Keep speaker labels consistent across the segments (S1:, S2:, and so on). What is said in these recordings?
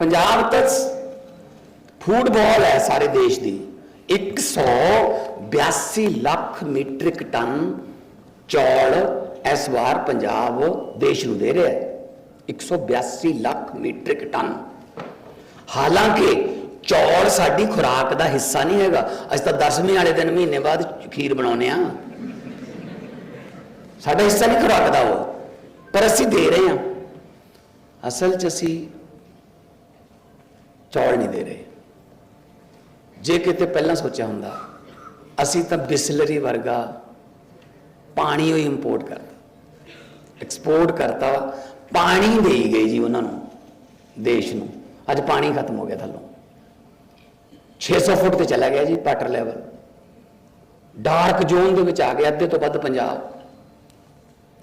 S1: ਪੰਜਾਬ ਤਾਂ ਫੂਟਬਾਲ ਹੈ ਸਾਰੇ ਦੇਸ਼ ਦੀ। 182 ਲੱਖ ਮੀਟ੍ਰਿਕ ਟਨ ਚੌਲ ਇਸ ਵਾਰ ਪੰਜਾਬ ਦੇਸ਼ ਨੂੰ ਦੇ ਰਿਹਾ ਹੈ। 182 ਲੱਖ ਮੀਟ੍ਰਿਕ ਟਨ। ਹਾਲਾਂਕਿ ਚੌਲ ਸਾਡੀ ਖੁਰਾਕ ਦਾ ਹਿੱਸਾ ਨਹੀਂ ਹੈਗਾ। ਅਸੀਂ ਤਾਂ 10ਵੇਂ ਵਾਲੇ ਦਿਨ ਮਹੀਨੇ ਬਾਅਦ ਖੀਰ ਬਣਾਉਨੇ ਆ ਸਾਡਾ ਹਿੱਸਾ ਨਹੀਂ ਖੁਰਾਕ ਦਾ ਉਹ। ਪਰ ਅਸੀਂ ਦੇ ਰਹੇ ਹਾਂ। ਅਸਲ 'ਚ ਅਸੀਂ ਚੌਲ ਨਹੀਂ ਦੇ ਰਹੇ। ਜੇ ਕਿਤੇ ਪਹਿਲਾਂ ਸੋਚਿਆ ਹੁੰਦਾ, ਅਸੀਂ ਤਾਂ ਬਿਸਲਰੀ ਵਰਗਾ ਪਾਣੀ ਹੀ ਇੰਪੋਰਟ ਕਰਦਾ ਐਕਸਪੋਰਟ ਕਰਤਾ, ਪਾਣੀ ਦੇਈ ਗਈ ਜੀ ਉਹਨਾਂ ਨੂੰ, ਦੇਸ਼ ਨੂੰ। ਅੱਜ ਪਾਣੀ ਖਤਮ ਹੋ ਗਿਆ ਥੱਲੋਂ। 600 ਫੁੱਟ ਤੇ ਚਲਾ ਗਿਆ ਜੀ ਵਾਟਰ ਲੈਵਲ ਡਾਰਕ ਜ਼ੋਨ ਦੇ ਵਿੱਚ ਆ ਗਿਆ, ਅੱਧੇ ਤੋਂ ਵੱਧ ਪੰਜਾਬ।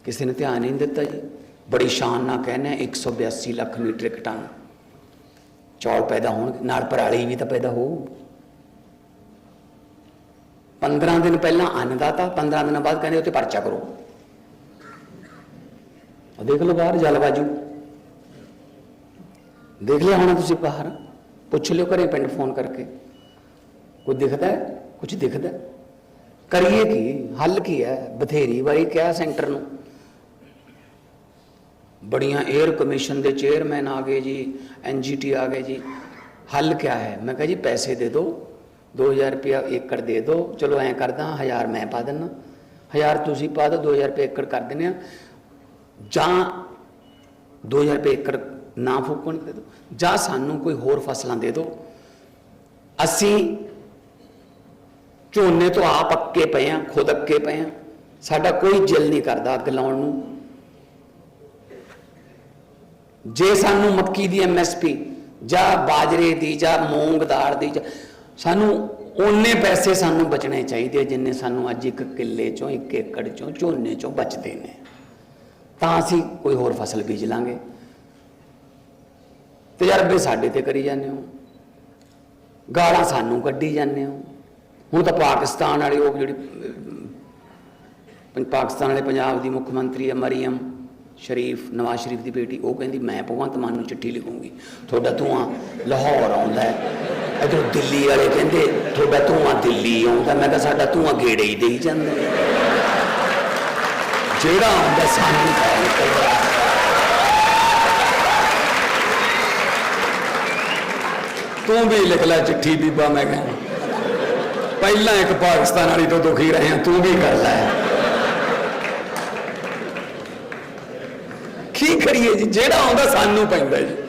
S1: ਕਿਸੇ ਨੇ ਧਿਆਨ ਨਹੀਂ ਦਿੱਤਾ ਜੀ। ਬੜੀ ਸ਼ਾਨ ਨਾਲ ਕਹਿੰਦੇ ਆ 182 ਲੱਖ ਮੀਟ੍ਰਿਕ ਟਨ। ਚੌਲ ਪੈਦਾ ਹੋਣਗੇ ਨਾਲ ਪਰਾਲੀ ਵੀ ਤਾਂ ਪੈਦਾ ਹੋਊ। 15 ਦਿਨ ਪਹਿਲਾਂ ਅੰਨਦਾਤਾ 15 ਦਿਨਾਂ ਬਾਅਦ ਕਹਿੰਦੇ ਉੱਤੇ ਪਰਚਾ ਕਰੋ। ਉਹ ਦੇਖ ਲਓ ਬਾਹਰ ਜਲਵਾਯੂ। ਦੇਖ ਲਿਆ ਹੋਣਾ ਤੁਸੀਂ ਬਾਹਰ। ਪੁੱਛ ਲਿਓ ਘਰੇ ਪਿੰਡ ਫੋਨ ਕਰਕੇ। ਕੋਈ ਦਿਖਦਾ ਹੈ? ਕੁਝ ਦਿਖਦਾ ਕਰੀਏ ਕੀ? ਹੱਲ ਕੀ ਹੈ? ਬਥੇਰੀ ਵਾਰੀ ਕਿਹਾ ਸੈਂਟਰ ਨੂੰ। ਬੜੀਆਂ 에ਅਰ ਕਮਿਸ਼ਨ ਦੇ ਚੇਅਰਮੈਨ ਆ ਗਏ ਜੀ ਐਨਜੀਟੀ ਆ ਗਏ ਜੀ। ਹੱਲ ਕਿਆ ਹੈ? ਮੈਂ ਕਿਹਾ ਜੀ, ਪੈਸੇ ਦੇ ਦਿਓ 2000 ਰੁਪਇਆ ਏਕੜ ਦੇ ਦਿਓ। ਚਲੋ ਐਂ ਕਰਦਾ 1000 ਮੈਂ ਪਾ ਦਿੰਨਾ। 1000 ਤੁਸੀਂ ਪਾ ਦਿਓ 2000 ਰੁਪਏ ਏਕੜ ਕਰ ਦਿੰਨੇ ਆ। ਜਾਂ 2000 ਰੁਪਏ ਏਕੜ ਨਾ ਫੂਕਣ ਦੇ ਦਿਓ, ਜਾਂ ਸਾਨੂੰ ਕੋਈ ਹੋਰ ਫਸਲਾਂ ਦੇ ਦਿਓ। ਅਸੀਂ ਝੋਨੇ ਤੋਂ ਆਪ ਅੱਕੇ ਪਏ ਆ, ਖੁਦ ਅੱਕੇ ਪਏ ਆ। ਸਾਡਾ ਕੋਈ ਦਿਲ ਨਹੀਂ ਕਰਦਾ ਅੱਗ ਲਾਉਣ ਨੂੰ। ਜੇ ਸਾਨੂੰ ਮੱਕੀ ਦੀ ਐਮਐਸਪੀ ਜਾਂ ਬਾਜਰੇ ਦੀ ਜਾਂ ਮੂੰਗ ਦਾਲ ਦੀ ਜਾਂ ਸਾਨੂੰ ਓਨੇ ਪੈਸੇ ਸਾਨੂੰ ਬਚਣੇ ਚਾਹੀਦੇ ਜਿੰਨੇ ਸਾਨੂੰ ਅੱਜ ਇੱਕ ਕਿੱਲੇ ਚੋਂ ਇੱਕ ਏਕੜ ਚੋਂ ਝੋਨੇ ਚੋਂ ਬਚਦੇ ਨੇ। ਤਾਂ ਅਸੀਂ ਕੋਈ ਹੋਰ ਫਸਲ ਬੀਜ ਲਾਂਗੇ। ਤਜਰਬੇ ਸਾਡੇ ਤੇ ਕਰੀ ਜਾਂਦੇ ਹੋ। ਗਾਲਾਂ ਸਾਨੂੰ ਕੱਢੀ ਜਾਂਦੇ ਹੋ। ਹੁਣ ਤਾਂ ਪਾਕਿਸਤਾਨ ਵਾਲੇ ਉਹ ਜਿਹੜੀ ਪਾਕਿਸਤਾਨ ਵਾਲੇ ਪੰਜਾਬ ਦੀ ਮੁੱਖ ਮੰਤਰੀ ਹੈ ਮਰੀਮ ਸ਼ਰੀਫ ਨਵਾਜ਼ ਸ਼ਰੀਫ ਦੀ ਬੇਟੀ ਉਹ ਕਹਿੰਦੀ ਮੈਂ ਭਗਵੰਤ ਮਾਨ ਨੂੰ ਚਿੱਠੀ ਲਿਖੂੰਗੀ ਤੁਹਾਡਾ ਧੂਆਂ ਲਾਹੌਰ ਆਉਂਦਾ ਹੈ ਇਧਰ ਦਿੱਲੀ ਵਾਲੇ ਕਹਿੰਦੇ ਤੁਹਾਡਾ ਧੂਆਂ ਦਿੱਲੀ ਆਉਂਦਾ ਮੈਂ ਕਿਹਾ ਸਾਡਾ ਧੂਆਂ ਗੇੜੇ ਹੀ ਦੇਈ ਜਾਂਦਾ ਜਿਹੜਾ ਆਉਂਦਾ ਸਾਨੂੰ ਕੌਣ ਤੂੰ ਵੀ ਲਿਖ ਲੈ ਚਿੱਠੀ ਬੀਬਾ ਮੈਂ ਕਹਿੰਦਾ ਪਹਿਲਾਂ ਇੱਕ ਪਾਕਿਸਤਾਨ ਵਾਲੀ ਤੋਂ ਦੁਖੀ ਰਹੇ ਹਾਂ ਤੂੰ ਵੀ ਕਰ ਲੈ ਕੀ ਕਰੀਏ ਜੀ ਜਿਹੜਾ ਆਉਂਦਾ ਸਾਨੂੰ ਪੈਂਦਾ ਜੀ।